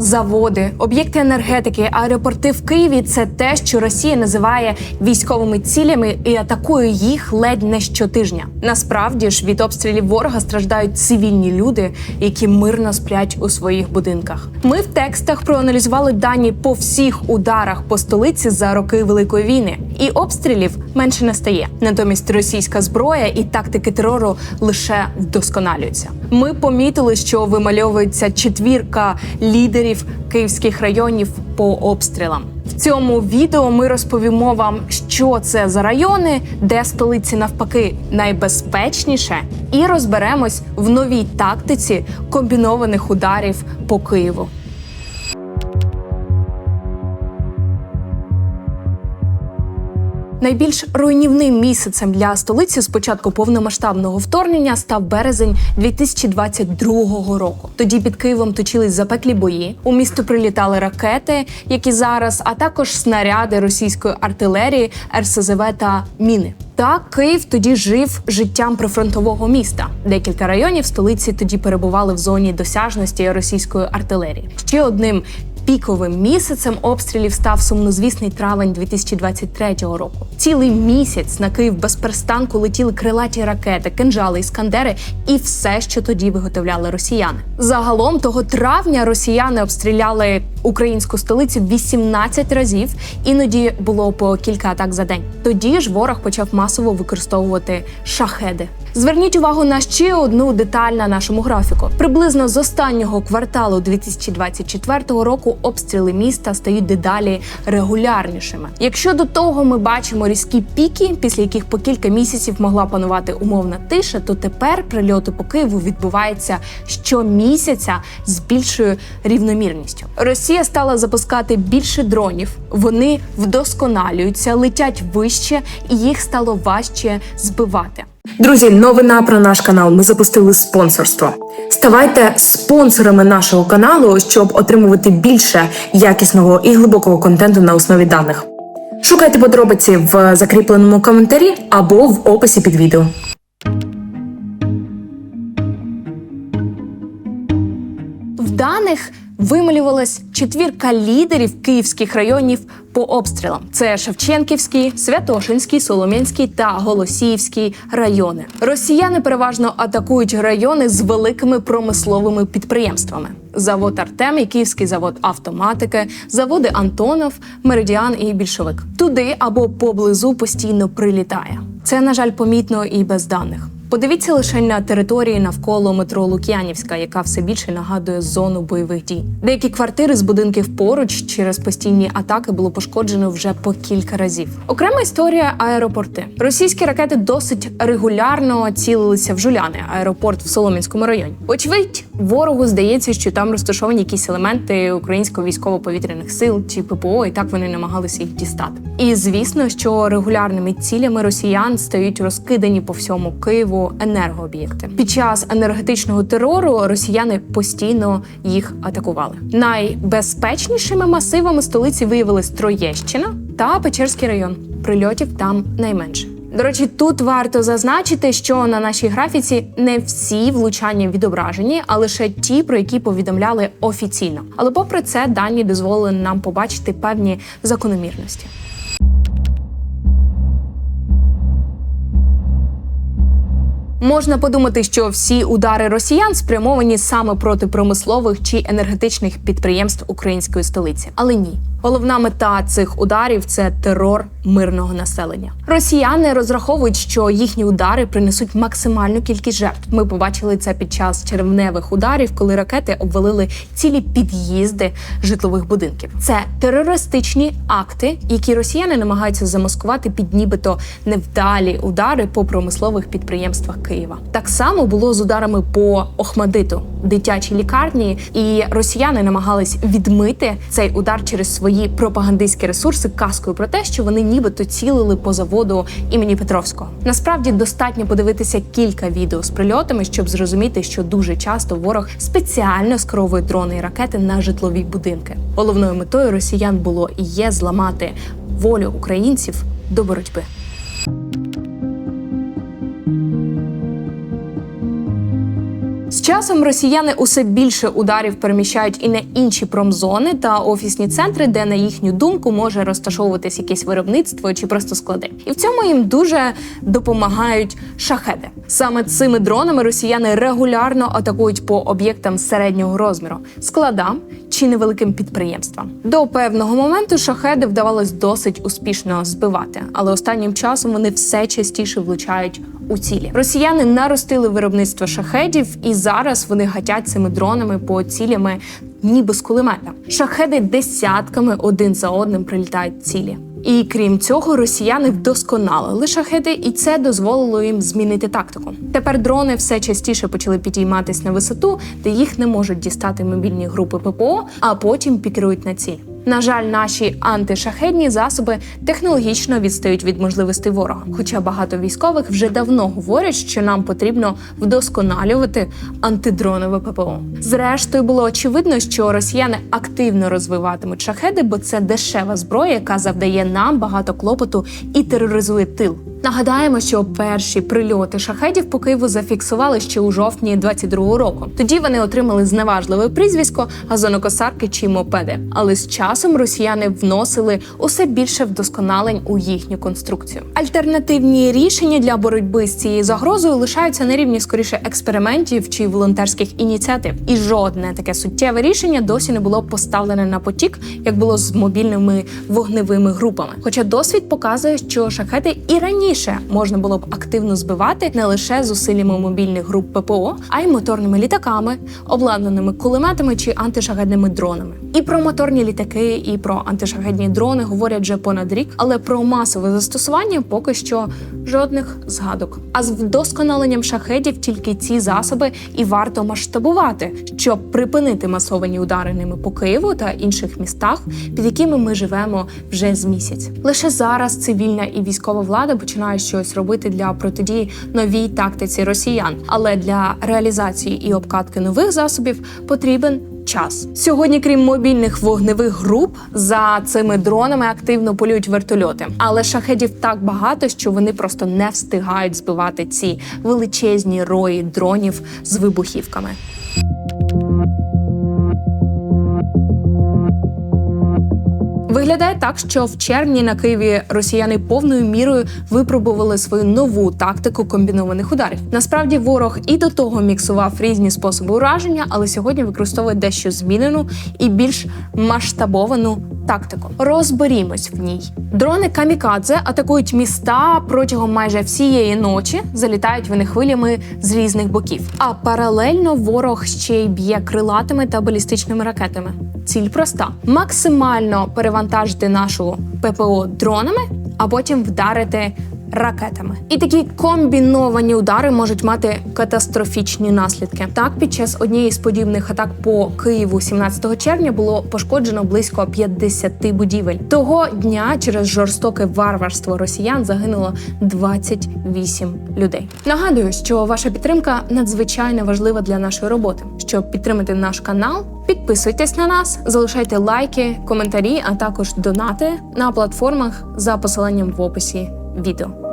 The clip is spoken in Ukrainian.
Заводи, об'єкти енергетики, аеропорти в Києві це те, що Росія називає військовими цілями і атакує їх ледь не щотижня. Насправді ж від обстрілів ворога страждають цивільні люди, які мирно сплять у своїх будинках. Ми в текстах проаналізували дані по всіх ударах по столиці за роки Великої війни, і обстрілів менше не стає. Натомість російська зброя і тактики терору лише вдосконалюються. Ми помітили, що вимальовується четвірка лідерів київських районів по обстрілам. В цьому відео ми розповімо вам, що це за райони, де столиці навпаки найбезпечніше, і розберемось в новій тактиці комбінованих ударів по Києву. Найбільш руйнівним місяцем для столиці з початку повномасштабного вторгнення став березень 2022 року. Тоді під Києвом точились запеклі бої. У місто прилітали ракети, які зараз, а також снаряди російської артилерії, РСЗВ та міни. Так, Київ тоді жив життям прифронтового міста. Декілька районів столиці тоді перебували в зоні досяжності російської артилерії. Ще одним Піковим місяцем обстрілів став сумнозвісний травень 2023 року. Цілий місяць на Київ без перестанку летіли крилаті ракети, кинжали, іскандери і все, що тоді виготовляли росіяни. Загалом того травня росіяни обстріляли українську столицю 18 разів, іноді було по кілька атак за день. Тоді ж ворог почав масово використовувати шахеди. Зверніть увагу на ще одну деталь на нашому графіку. Приблизно з останнього кварталу 2024 року обстріли міста стають дедалі регулярнішими. Якщо до того ми бачимо різкі піки, після яких по кілька місяців могла панувати умовна тиша, то тепер прильоти по Києву відбуваються щомісяця з більшою рівномірністю. Росія стала запускати більше дронів. Вони вдосконалюються, летять вище, і їх стало важче збивати. Друзі, новина про наш канал. Ми запустили спонсорство. Ставайте спонсорами нашого каналу, щоб отримувати більше якісного і глибокого контенту на основі даних. Шукайте подробиці в закріпленому коментарі або в описі під відео. В даних вималювалась четвірка лідерів київських районів по обстрілам: це Шевченківський, Святошинський, Солом'янський та Голосіївський райони. Росіяни переважно атакують райони з великими промисловими підприємствами. Завод Артем і Київський завод автоматики, заводи Антонов, Меридіан і Більшовик. Туди або поблизу постійно прилітає. Це, на жаль, помітно і без даних. Подивіться лише на території навколо метро Лук'янівська, яка все більше нагадує зону бойових дій. Деякі квартири з будинків поруч через постійні атаки було пошкоджено вже по кілька разів. Окрема історія аеропорти. Російські ракети досить регулярно цілилися в Жуляни, аеропорт в Солом'янському районі. Очевидь, ворогу здається, що там розташовані якісь елементи українського військово-повітряних сил чи ППО, і так вони намагалися їх дістати. І звісно, що регулярними цілями росіян стають розкидані по всьому Києву енергооб'єкти. Під час енергетичного терору росіяни постійно їх атакували. Найбезпечнішими масивами столиці виявились Троєщина та Печерський район. Прильотів там найменше. До речі, тут варто зазначити, що на нашій графіці не всі влучання відображені, а лише ті, про які повідомляли офіційно. Але попри це, дані дозволили нам побачити певні закономірності. Можна подумати, що всі удари росіян спрямовані саме проти промислових чи енергетичних підприємств української столиці, але ні. Головна мета цих ударів це терор мирного населення. Росіяни розраховують, що їхні удари принесуть максимальну кількість жертв. Ми побачили це під час червневих ударів, коли ракети обвалили цілі під'їзди житлових будинків. Це терористичні акти, які росіяни намагаються замаскувати під нібито невдалі удари по промислових підприємствах Києва. Так само було з ударами по Охмадиту, дитячій лікарні, і росіяни намагались відмити цей удар через свої пропагандистські ресурси казкою про те, що вони нібито цілили по заводу імені Петровського. Насправді достатньо подивитися кілька відео з прильотами, щоб зрозуміти, що дуже часто ворог спеціально скеровує дрони і ракети на житлові будинки. Головною метою росіян було і є зламати волю українців до боротьби. Часом росіяни усе більше ударів переміщають і на інші промзони та офісні центри, де на їхню думку може розташовуватись якесь виробництво чи просто склади. І в цьому їм дуже допомагають шахеди. Саме цими дронами росіяни регулярно атакують по об'єктам середнього розміру, складам чи невеликим підприємствам. До певного моменту шахеди вдавалось досить успішно збивати, але останнім часом вони все частіше влучають у цілі. Росіяни наростили виробництво шахедів, і зараз вони гатять цими дронами по цілями. Ніби з кулемета. Шахеди десятками один за одним прилітають цілі. І крім цього, росіяни вдосконалили шахеди, і це дозволило їм змінити тактику. Тепер дрони все частіше почали підійматись на висоту, де їх не можуть дістати мобільні групи ППО, а потім пікірують на ціль. На жаль, наші антишахедні засоби технологічно відстають від можливостей ворога. Хоча багато військових вже давно говорять, що нам потрібно вдосконалювати антидронове ППО. Зрештою, було очевидно, що росіяни активно розвиватимуть шахеди, бо це дешева зброя, яка завдає нам багато клопоту і тероризує тил. Нагадаємо, що перші прильоти шахедів по Києву зафіксували ще у жовтні 22-го року. Тоді вони отримали зневажливе прізвисько газонокосарки чи мопеди. Але з часом росіяни вносили усе більше вдосконалень у їхню конструкцію. Альтернативні рішення для боротьби з цією загрозою лишаються на рівні скоріше експериментів чи волонтерських ініціатив. І жодне таке суттєве рішення досі не було поставлене на потік, як було з мобільними вогневими групами. Хоча досвід показує, що шахети і раніше можна було б активно збивати не лише зусиллями мобільних груп ППО, а й моторними літаками, обладнаними кулеметами чи антишагедними дронами. І про моторні літаки, і про антишахедні дрони говорять вже понад рік, але про масове застосування поки що жодних згадок. А з вдосконаленням шахедів тільки ці засоби і варто масштабувати, щоб припинити масовані удари ними по Києву та інших містах, під якими ми живемо вже з місяць. Лише зараз цивільна і військова влада починає щось робити для протидії новій тактиці росіян. Але для реалізації і обкатки нових засобів потрібен час. Сьогодні, крім мобільних вогневих груп, за цими дронами активно полюють вертольоти. Але шахедів так багато, що вони просто не встигають збивати ці величезні рої дронів з вибухівками. Виглядає так, що в червні на Києві росіяни повною мірою випробували свою нову тактику комбінованих ударів. Насправді ворог і до того міксував різні способи ураження, але сьогодні використовує дещо змінену і більш масштабовану тактику. Розберімось в ній. Дрони камікадзе атакують міста протягом майже всієї ночі, залітають вони хвилями з різних боків. А паралельно ворог ще й б'є крилатими та балістичними ракетами. Ціль проста: максимально перевантажити нашу ППО дронами, а потім вдарити ракетами. І такі комбіновані удари можуть мати катастрофічні наслідки. Так, під час однієї з подібних атак по Києву 17 червня було пошкоджено близько 50 будівель. Того дня через жорстоке варварство росіян загинуло 28 людей. Нагадую, що ваша підтримка надзвичайно важлива для нашої роботи. Щоб підтримати наш канал, підписуйтесь на нас, залишайте лайки, коментарі, а також донати на платформах за посиланням в описі відео.